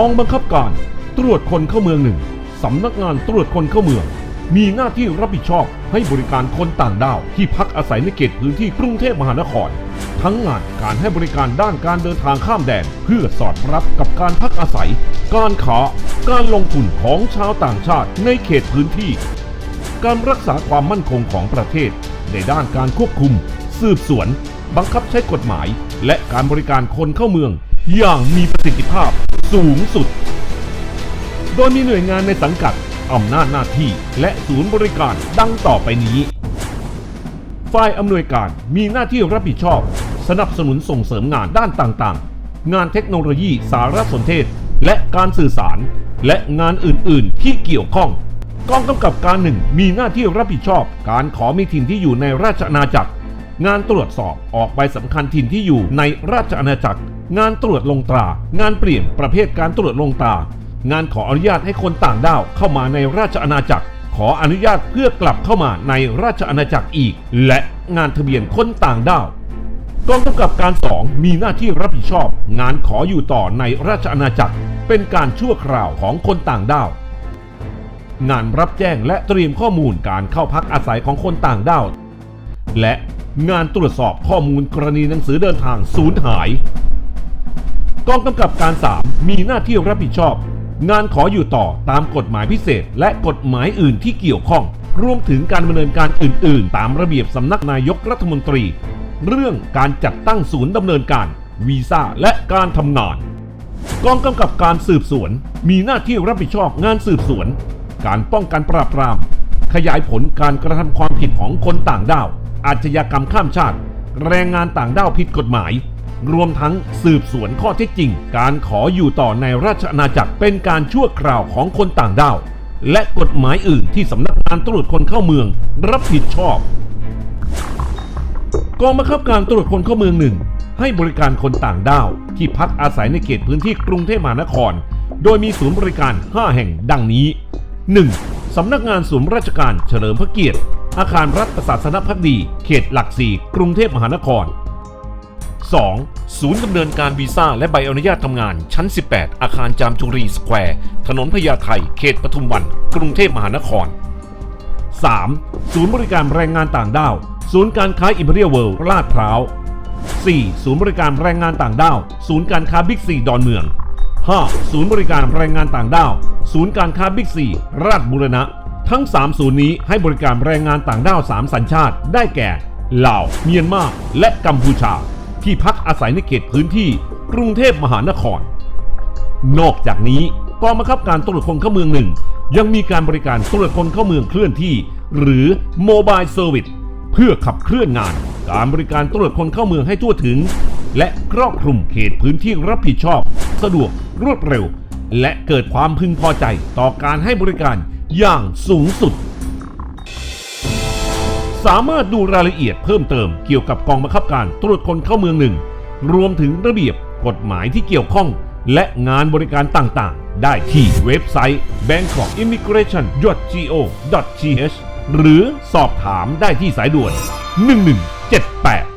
กองบังคับการตรวจคนเข้าเมืองหนึ่งสำนักงานตรวจคนเข้าเมือง มีหน้าที่รับผิดชอบให้บริการคนต่างด้าวที่พักอาศัยในเขตพื้นที่กรุงเทพมหานคร ทั้งงานการให้บริการด้านการเดินทางข้ามแดน เพื่อสอดรับกับการพักอาศัย การค้าการลงทุนของชาวต่างชาติในเขตพื้นที่ การรักษาความมั่นคงของประเทศ ในด้านการควบคุม สืบสวน บังคับใช้กฎหมาย และการบริการคนเข้าเมือง อย่างมีประสิทธิภาพ สูงสุด โดยมีหน่วยงานในสังกัดอำนาจหน้าที่และศูนย์บริการดังต่อไปนี้ ฝ่ายอำนวยการมีหน้าที่รับผิดชอบ สนับสนุนส่งเสริมงานด้านต่างๆ งานเทคโนโลยีสารสนเทศ และการสื่อสาร และงานอื่นๆ ที่เกี่ยวข้อง กองกำกับการหนึ่งมีหน้าที่รับผิดชอบ การขอมีถิ่นที่อยู่ในราชอาณาจักร งานตรวจสอบออกใบสำคัญถิ่นที่อยู่ในราชอาณาจักร งานตรวจลงตรา งานเปลี่ยนประเภทการตรวจลงตรา งานขออนุญาตให้คนต่างด้าวเข้ามาในราชอาณาจักร ขออนุญาตเพื่อกลับเข้ามาในราชอาณาจักรอีก และงานทะเบียนคนต่างด้าวกองกำกับการ 2 มีหน้าที่รับผิดชอบ งานขออยู่ต่อในราชอาณาจักร เป็นการชั่วคราวของคนต่างด้าว งานรับแจ้งและเตรียมข้อมูลการเข้าพักอาศัยของคนต่างด้าว และ งานตรวจสอบข้อมูลกรณีหนังสือเดินทางสูญหาย กองกำกับการ 3 มีหน้าที่รับผิดชอบ งานขออยู่ต่อตามกฎหมายพิเศษ และกฎหมายอื่นที่เกี่ยวข้อง รวมถึงการดำเนินการอื่น ๆ ตามระเบียบสำนักนายกรัฐมนตรี เรื่องการจัดตั้งศูนย์ดำเนินการวีซ่าและการทำงานกองกำกับการสืบสวน มีหน้าที่รับผิดชอบงานสืบสวน การป้องกันปราบปราม ขยายผลการกระทำความผิดของคนต่างด้าว อาชญากรรมข้ามชาติ แรงงานต่างด้าวผิดกฎหมาย รวมทั้งสืบสวนข้อเท็จจริง การขออยู่ต่อในราชอาณาจักรเป็นการชั่วคราวของคนต่างด้าว และกฎหมายอื่นที่สำนักงานตรวจคนเข้าเมือง รับผิดชอบ กองบังคับการตรวจคนเข้าเมืองหนึ่งให้บริการคนต่างด้าว ที่พักอาศัยในเขตพื้นที่กรุงเทพมหานคร โดยมีศูนย์บริการ 5 แห่งดังนี้ 1. สำนักงานศูนย์ราชการเฉลิมพระเกียรติ อาคารรัฐประศาสนพักดี เขตหลักสี่กรุงเทพมหานคร 2. ศูนย์ดำเนินการวีซ่าและใบอนุญาตทำงานชั้น 18 อาคารจามจุรีสแควร์ ถนนพญาไทเขตปทุมวัน กรุงเทพมหานคร 3. ศูนย์บริการแรงงานต่างด้าว ศูนย์การค้าอิมพีเรียลเวิลด์ลาดพร้าว 4. ศูนย์บริการแรงงานต่างด้าว ศูนย์การค้าบิ๊กซีดอนเมือง 5. ศูนย์บริการแรงงานต่างด้าว ศูนย์การค้าบิ๊กซีราชบุรณะ ทั้ง 3 ศูนย์นี้ให้บริการแรงงานต่างด้าว 3 สัญชาติ ได้แก่ลาว เมียนมาและกัมพูชา ที่พักอาศัยในเขตพื้นที่ กรุงเทพมหานคร นอกจากนี้กองบังคับการตรวจคนเข้าเมืองหนึ่ง ยังมีการบริการตรวจคนเข้าเมืองเคลื่อนที่ หรือ Mobile Service เพื่อขับเคลื่อนงาน การบริการตรวจคนเข้าเมืองให้ทั่วถึง และครอบคลุมเขตพื้นที่รับผิดชอบ สะดวกรวดเร็ว และเกิดความพึงพอใจต่อการให้บริการ อย่างสูงสุด สามารถดูรายละเอียดเพิ่มเติมเกี่ยวกับกองบังคับการตรวจคนเข้าเมืองหนึ่ง รวมถึงระเบียบกฎหมายที่เกี่ยวข้อง และงานบริการต่างๆ ได้ที่เว็บไซต์ bangkokimmigration.go.th หรือสอบถามได้ที่สายด่วน 1178